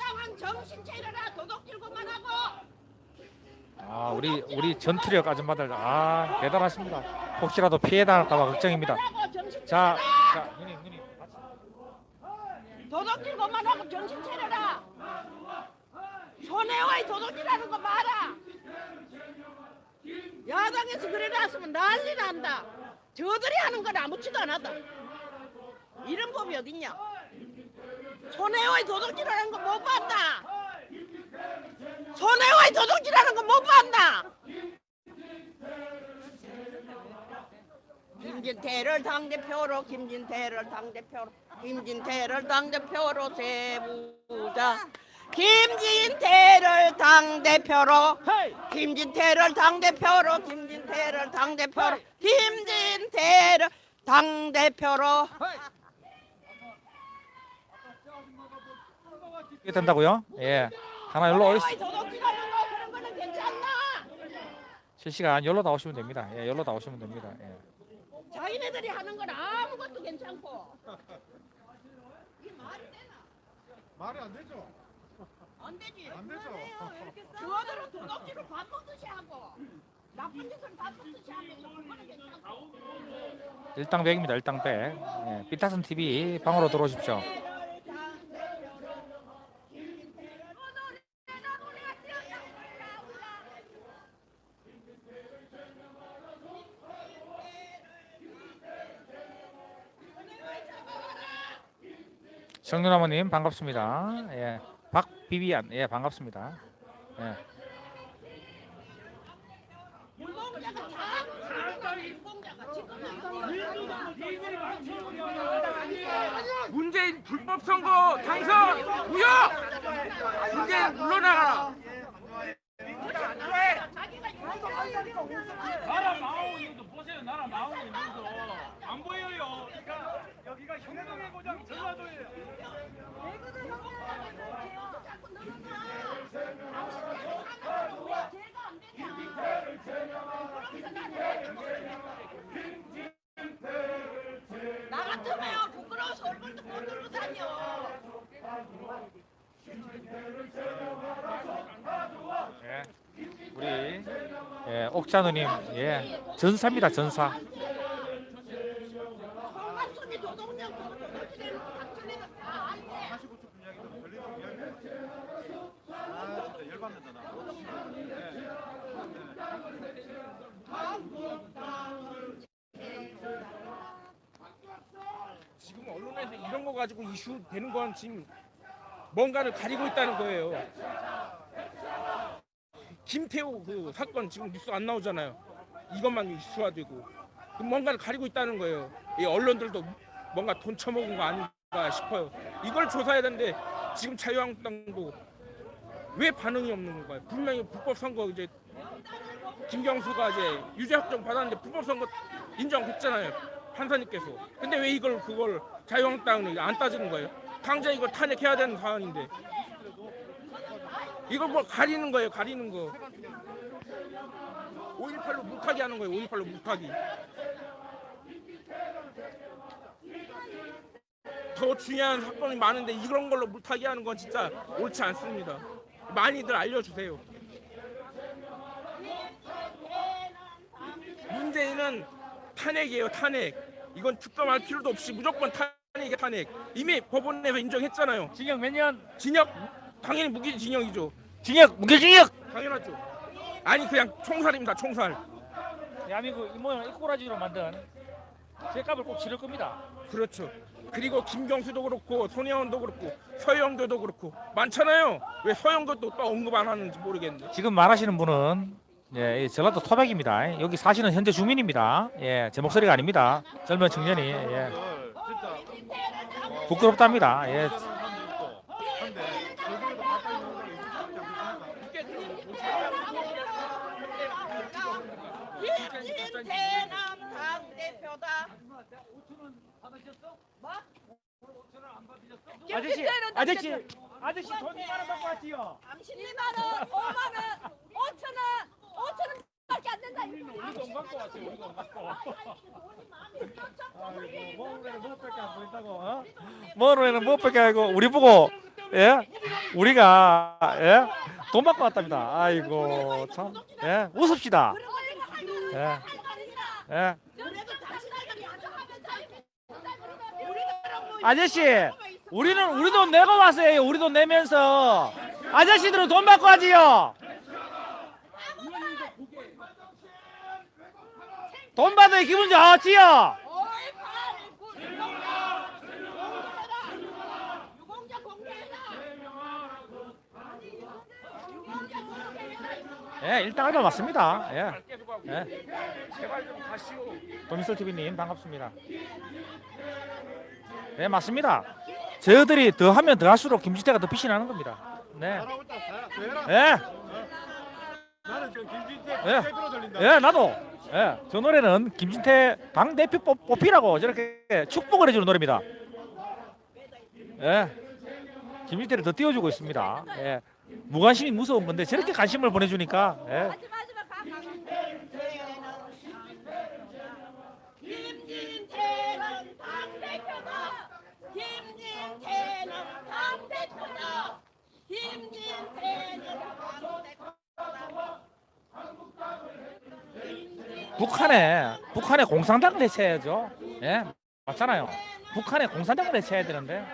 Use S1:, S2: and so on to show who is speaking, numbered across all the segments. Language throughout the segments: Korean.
S1: 야당은 정신 차려라 도둑질 그만하고.
S2: 아 우리 우리 전투력 아줌마들 아 대단하십니다. 혹시라도 피해 당할까봐 걱정입니다. 자, 자 누님 누님.
S1: 도둑질 그만하고 정신 차려라. 손해와의 도둑질하는 거 마라. 야당에서 그래 놨으면 난리 난다. 저들이 하는 건 아무렇지도 않았다. 이런 법이 어딨냐 손해와의 도둑질하는 거 못 봤나 손해와의 도둑질하는 거 못 봤나 김진태를 당대표로 김진태를 당대표로 김진태를 당대표로 세우자. 김진태를 당대표로 김진태를 당대표로 김진태를 당대표로 김진태를 당대표로
S2: 이게 된다고요? 예. 하나 열로
S1: 괜찮나
S2: 실시간 열로 나오시면 됩니다. 예, 열로 나오시면 됩니다. 예.
S1: 자기네들이 하는 건 아무것도 괜찮고 이 말이 되나
S3: 말이 안 되죠.
S1: 안 되지
S3: 안 되죠.
S1: 저들은 도둑질을 밥 먹듯이 하고 나쁜 짓을 밥 먹듯이 하면서 그거는 괜찮고
S2: 일당백입니다. 일당백. 예. 비타슨 TV 방으로 들어오십시오. 정윤아버님 반갑습니다. 예. 박비비안 예 반갑습니다. 예.
S4: 문재인 불법 선거 당선 무효! 문재인 물러나가라! 나라 마오 이거 보세요 나라 마오 이거 안 보여요 여기가 현대동의 고장 전라도예요
S1: 나 같으면 부끄러워서 얼굴도 못 들고 다녀
S2: 예. 우리 예, 옥자 누님 예 전사입니다 전사.
S4: 지금 언론에서 이런 거 가지고 이슈 되는 건 지금 뭔가를 가리고 있다는 거예요 김태호 그 사건 지금 뉴스 안 나오잖아요. 이것만 이슈화되고. 그 뭔가를 가리고 있다는 거예요. 이 언론들도 뭔가 돈 처먹은 거 아닌가 싶어요. 이걸 조사해야 되는데 지금 자유한국당도 왜 반응이 없는 건가요? 분명히 불법 선거 이제 김경수가 이제 유죄 확정 받았는데 불법 선거 인정했잖아요. 판사님께서. 근데 왜 이걸 그걸 자유한국당은 안 따지는 거예요? 당장 이걸 탄핵해야 되는 사안인데 이걸 뭐 가리는 거예요 가리는 거. 5.18로 물타기 하는 거예요 5.18로 물타기. 더 중요한 사건이 많은데 이런 걸로 물타기 하는 건 진짜 옳지 않습니다. 많이들 알려주세요. 문재인은 탄핵이에요 탄핵. 이건 특검할 필요도 없이 무조건 탄핵이 탄핵. 이미 법원에서 인정했잖아요.
S2: 징역 몇 년?
S4: 징역 당연히 무기징역이죠
S2: 징역 무기징역.
S4: 당연하죠 아니 그냥 총살입니다 총살
S2: 대한민국 이 모양 이 꼬라지로 만든 죄값을 꼭 치를 겁니다.
S4: 그렇죠 그리고 김경수도 그렇고 손혜원도 그렇고 서영도도 그렇고 많잖아요 왜 서영도도 또 언급 안 하는지 모르겠네
S2: 지금 말하시는 분은 예, 이 전라도 토백입니다. 여기 사시는 현재 주민입니다. 예, 제 목소리가 아닙니다. 젊은 청년이 예,
S3: 진짜
S2: 부끄럽답니다. 예,
S3: 한데 저기도 가까이 있는 걸 이렇게 잡지
S1: 김진태남 당대표다 뭐?
S2: 아저씨, 아저씨, 아저씨 돈 2만 원 받고 왔지요.
S1: 32만 원 5만 원 5천 원 5천 원 밖에 안 된다
S2: 우리 돈 갖고 왔어요. 우리 돈 갖고. 아이고, 먹으면 못 뺏게 안 보인다고. 어? 먹으면 못 뺏게 하고 우리 보고 예, 우리가 예, 돈 받고 왔답니다. 아이고 참, 예, 웃읍시다. 예, 예. 아저씨, 우리는 우리 돈 내고 왔어요. 우리 돈 내면서 아저씨들은 돈 받고 하지요. 돈 받으니 기분 좋지요. 예, 일단 알바 맞습니다. 예, 예.
S4: 제발 좀 가시오.
S2: 도미솔 TV님 반갑습니다. 네 맞습니다. 저들이 더 하면 더 할수록 김지태가 더 빛이 나는 겁니다. 네. 예,
S3: 나는 지금 김진태
S2: 예.
S3: 대표로 들린다.
S2: 예, 나도. 예, 저 노래는 김진태 당 대표 뽑- 뽑히라고 저렇게 축복을 해주는 노래입니다. 예, 김진태를 더 띄워주고 있습니다. 예, 무관심이 무서운 건데 저렇게 관심을 보내주니까 예,
S1: 김진태는 당대표다. 김진태는 당대표다. 김진태는 당대표다.
S2: 북한에 북한에 공산당을 해체해야죠. 예, 맞잖아요. 북한에 공산당을 해체해야 되는데.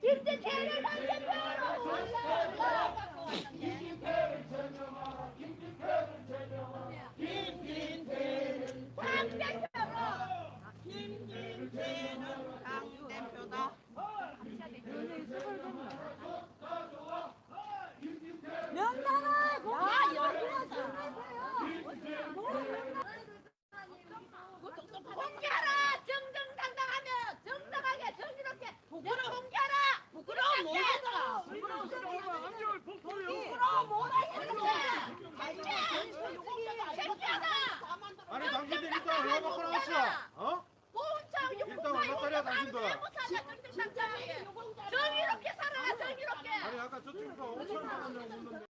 S1: 김진태를 당대표로 김진태는 당대표다. 김진태는 당대표다. 명단아, 야, 여기가 공개하라! 정정당당하면 정당하게 정의롭게 부끄러워 공개하라! 부끄러워 못하더라! 부끄러워 못하겠다! 창피하다!
S3: 아니 당신들 일단 얼마 받고 나왔 어? 어?
S1: 보훈장
S3: 일단 얼마 짜리야 당신들?
S1: 정의롭게 살아라 정의롭게!
S3: 아니 아까 저쪽에서 5천 원 묻는데